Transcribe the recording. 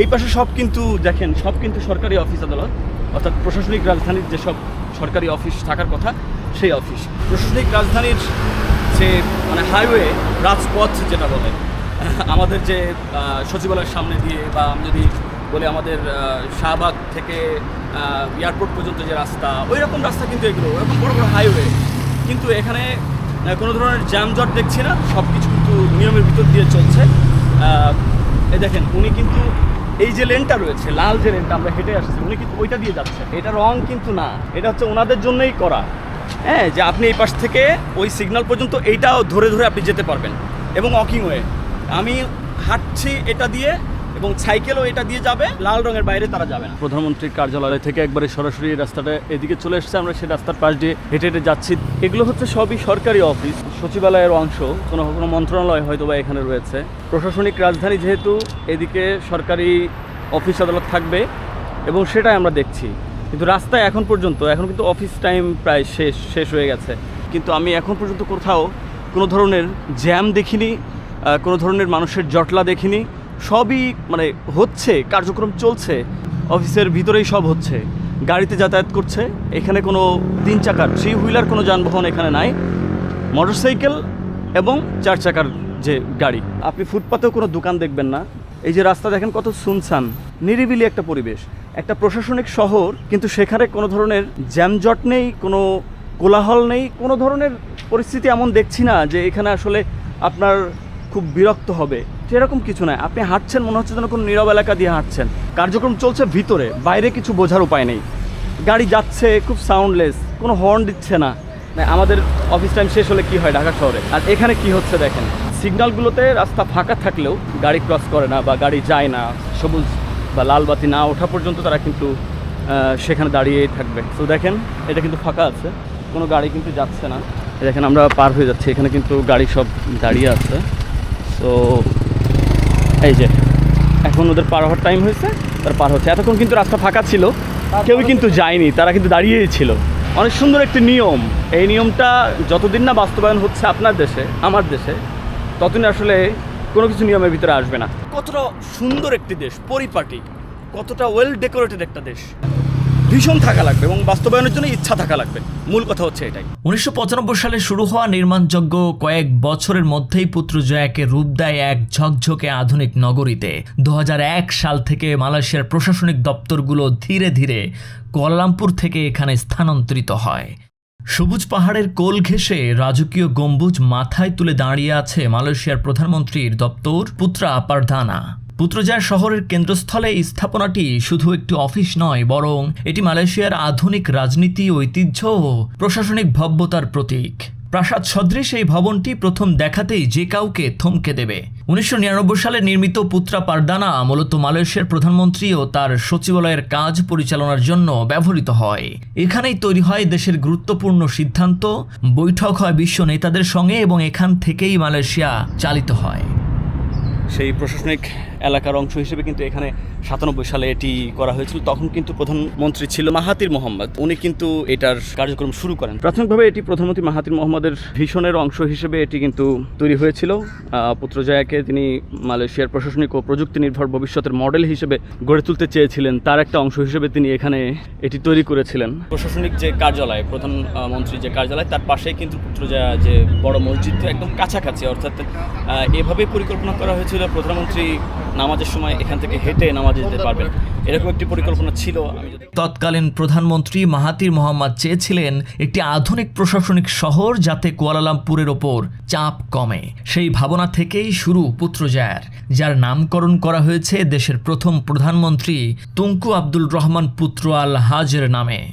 এই পাশে সব কিন্তু দেখেন, সব কিন্তু সরকারি অফিস আদালত, অর্থাৎ প্রশাসনিক রাজধানীর যেসব সরকারি অফিস থাকার কথা, সেই অফিস। প্রশাসনিক রাজধানীর যে মানে হাইওয়ে রাজপথ যেটা বলে, আমাদের যে সচিবালয়ের সামনে দিয়ে বা আমি যদি বলি আমাদের শাহবাগ থেকে এয়ারপোর্ট পর্যন্ত যে রাস্তা ওই রকম রাস্তা কিন্তু এগুলো, ওরকম বড় বড় হাইওয়ে কিন্তু এখানে কোনো ধরনের জ্যামজট দেখছি না সব কিছু কিন্তু নিয়মের ভিতর দিয়ে চলছে। এই দেখেন, উনি কিন্তু এই যে লেনটা রয়েছে, লাল যে লেনটা আমরা হেঁটে আসছি, উনি কিন্তু ওইটা দিয়ে যাচ্ছে। এটা রং কিন্তু না, এটা হচ্ছে ওনাদের জন্যই করা। হ্যাঁ যে আপনি এই পাশ থেকে ওই সিগনাল পর্যন্ত এইটাও ধরে ধরে আপনি যেতে পারবেন, এবং ওয়াকিং ওয়ে আমি হাঁটছি এটা দিয়ে এবং সাইকেলও এটা দিয়ে যাবে, লাল রঙের বাইরে তারা যাবে না। প্রধানমন্ত্রীর কার্যালয় থেকে একবারে সরাসরি রাস্তাটা এদিকে চলে এসেছে। আমরা সেই রাস্তার পাশ দিয়ে হেঁটে হেঁটে যাচ্ছি। এগুলো হচ্ছে সবই সরকারি অফিস, সচিবালয়ের অংশ, কোনো কোনো মন্ত্রণালয় হয়তো বা এখানে রয়েছে। প্রশাসনিক রাজধানী যেহেতু, এদিকে সরকারি অফিস আদালত থাকবে এবং সেটাই আমরা দেখছি। কিন্তু রাস্তায় এখন পর্যন্ত, এখন কিন্তু অফিস টাইম প্রায় শেষ শেষ হয়ে গেছে। কিন্তু আমি এখন পর্যন্ত কোথাও কোনো ধরনের জ্যাম দেখিনি কোনো ধরনের মানুষের জটলা দেখিনি। সবই মানে হচ্ছে, কার্যক্রম চলছে, অফিসের ভিতরেই সব হচ্ছে। গাড়িতে যাতায়াত করছে, এখানে কোনো তিন চাকার থ্রি হুইলার কোনো যানবাহন এখানে নাই। মোটরসাইকেল এবং চার চাকার যে গাড়ি। আপনি ফুটপাতেও কোনো দোকান দেখবেন না। এই যে রাস্তা দেখেন কত সুনসান, নিরিবিলি একটা পরিবেশ। একটা প্রশাসনিক শহর, কিন্তু সেখানে কোনো ধরনের জ্যামজট নেই, কোনো কোলাহল নেই, কোনো ধরনের পরিস্থিতি এমন দেখছি না যে এখানে আসলে আপনার খুব বিরক্ত হবে। সেরকম কিছু নয়। আপনি হাঁটছেন মনে হচ্ছে যেন কোনো নীরব এলাকা দিয়ে হাঁটছেন। কার্যক্রম চলছে ভিতরে বাইরে কিছু বোঝার উপায় নেই। গাড়ি যাচ্ছে খুব সাউন্ডলেস কোনো হর্ন দিচ্ছে না। না, আমাদের অফিস টাইম শেষ হলে কি হয় ঢাকা শহরে? আর এখানে কি হচ্ছে দেখেন? সিগন্যালগুলোতে রাস্তা ফাঁকা থাকলেও গাড়ি ক্রস করে না বা গাড়ি যায় না সবুজ বা লাল বাতি না ওঠা পর্যন্ত তারা কিন্তু সেখানে দাঁড়িয়েই থাকবে। তো দেখেন এটা কিন্তু ফাঁকা আছে কোনো গাড়ি কিন্তু যাচ্ছে না। দেখেন আমরা পার হয়ে যাচ্ছি এখানে কিন্তু গাড়ি সব দাঁড়িয়ে আছে। তো এই যে, এখন ওদের পার হওয়ার টাইম হয়েছে, তার পার হচ্ছে। এতক্ষণ কিন্তু রাস্তা ফাঁকা ছিল, কেউ কিন্তু যায়নি, তারা কিন্তু দাঁড়িয়েই ছিল। অনেক সুন্দর একটি নিয়ম। এই নিয়মটা যতদিন না বাস্তবায়ন হচ্ছে আপনার দেশে, আমার দেশে, ততদিন আসলে কোনো কিছু নিয়মের ভিতরে আসবে না। কতটা সুন্দর একটি দেশ, পরিপাটি, কতটা ওয়েল ডেকোরেটেড একটা দেশ। ভীষণ থাকা লাগবে এবং বাস্তবায়নের জন্য ইচ্ছা থাকা লাগবে। মূল কথা হচ্ছে এটাই। উনিশশো পঁচানব্বই সালে শুরু হওয়া নির্মাণযোগ্য কয়েক বছরের মধ্যেই পুত্রজয়াকে রূপ দেয় এক ঝকঝকে আধুনিক নগরীতে। দুহাজার এক সাল থেকে মালয়েশিয়ার প্রশাসনিক দপ্তরগুলো ধীরে ধীরে কুয়ালালামপুর থেকে এখানে স্থানান্তরিত হয়। সবুজ পাহাড়ের কোল ঘেঁষে রাজকীয় গম্বুজ মাথায় তুলে দাঁড়িয়ে আছে মালয়েশিয়ার প্রধানমন্ত্রীর দপ্তর পুত্রা পারদানা পুত্রজার শহরের কেন্দ্রস্থলে এই স্থাপনাটি শুধু একটি অফিস নয়, বরং এটি মালয়েশিয়ার আধুনিক রাজনীতি, ঐতিহ্য ও প্রশাসনিক ভব্যতার প্রতীক। প্রাসাদ সদৃশ এই ভবনটি প্রথম দেখাতেই যে কাউকে থমকে দেবে। উনিশশো নিরানব্বই সালে নির্মিত পুত্রা পারদানা মূলত মালয়েশিয়ার প্রধানমন্ত্রী ও তার সচিবালয়ের কাজ পরিচালনার জন্য ব্যবহৃত হয়। এখানেই তৈরি হয় দেশের গুরুত্বপূর্ণ সিদ্ধান্ত, বৈঠক হয় বিশ্ব নেতাদের সঙ্গে এবং এখান থেকেই মালয়েশিয়া চালিত হয়। সেই প্রশাসনিক এলাকার অংশ হিসেবে কিন্তু এখানে সাতানব্বই সালে এটি করা হয়েছিল। তখন কিন্তু প্রধানমন্ত্রী ছিল মাহাতির মোহাম্মদ। উনি কিন্তু এটার কার্যক্রম শুরু করেন। প্রাথমিকভাবে এটি প্রধানমন্ত্রী মাহাতির মোহাম্মদের ভীষণের অংশ হিসেবে এটি কিন্তু তৈরি হয়েছিল। পুত্রজয়াকে তিনি মালয়েশিয়ার প্রশাসনিক ও প্রযুক্তি নির্ভর ভবিষ্যতের মডেল হিসেবে গড়ে তুলতে চেয়েছিলেন। তার একটা অংশ হিসেবে তিনি এখানে এটি তৈরি করেছিলেন। প্রশাসনিক যে কার্যালয় প্রধানমন্ত্রীর যে কার্যালয়, তার পাশেই কিন্তু পুত্রজয়া যে বড় মসজিদ একদম কাছাকাছি, অর্থাৎ এভাবে পরিকল্পনা করা হয়েছিল প্রধানমন্ত্রী নামাজের সময় এখান থেকে হেঁটে নামাজে যেতে পারবেন। এরকম একটি পরিকল্পনা ছিল তৎকালীন প্রধানমন্ত্রী মাহাতির মোহাম্মদ চেয়েছিলেন একটি আধুনিক প্রশাসনিক শহর যাতে কুয়ালালামপুরের ওপর চাপ কমে। সেই ভাবনা থেকেই শুরু পুত্রজায়ার যার নামকরণ করা হয়েছে দেশের প্রথম প্রধানমন্ত্রী তুঙ্কু আব্দুল রহমান পুত্র আল হাজের নামে।